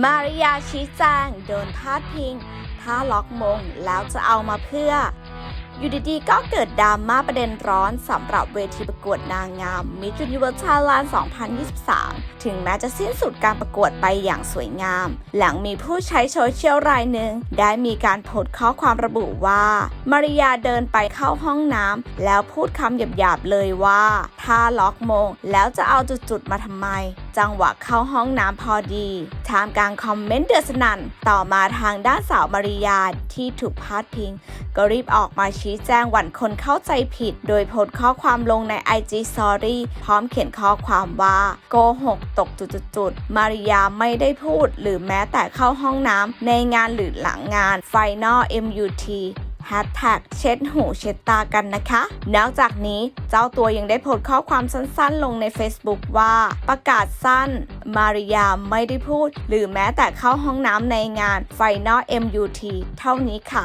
มาริยาชี้แจงโดนพาดพิง ถ้าล็อกมงแล้วจะเอามาเพื่อ อยู่ดีๆ ก็เกิดดราม่าประเด็นร้อนสำหรับเวทีประกวดนางงาม Miss Universe Thailand 2023 ถึงแม้จะสิ้นสุดการประกวดไปอย่างสวยงาม หลังมีผู้ใช้โซเชียลรายหนึ่ง ได้มีการโพสต์ข้อความระบุว่า มาริยาเดินไปเข้าห้องน้ำแล้วพูดคำหยาบๆเลยว่า ถ้าล็อกมงแล้วจะเอาจุดๆมาทำไม จังหวะเข้าห้องน้ำพอดีท่ามกลางคอมเมนต์เดือดสนั่น ต่อมาทางด้านสาวมาริยาที่ถูกพาดพิง ก็รีบออกมาชี้แจงหวั่นคนเข้าใจผิด โดยโพสข้อความลงใน IG Story พร้อมเขียนข้อความว่า โกหกตกจุดๆ มาริยาไม่ได้พูด หรือแม้แต่เข้าห้องน้ำในงานหรือหลังงาน Final MUT แฮชแท็กเช็ดหูเช็ดตากันนะคะ นอกจากนี้เจ้าตัวยังได้โพสต์ข้อความสั้นๆ ลงใน Facebook ว่าประกาศสั้น มาริยาไม่ได้พูด หรือแม้แต่เข้าห้องน้ำในงาน Final MUT เท่านี้ค่ะ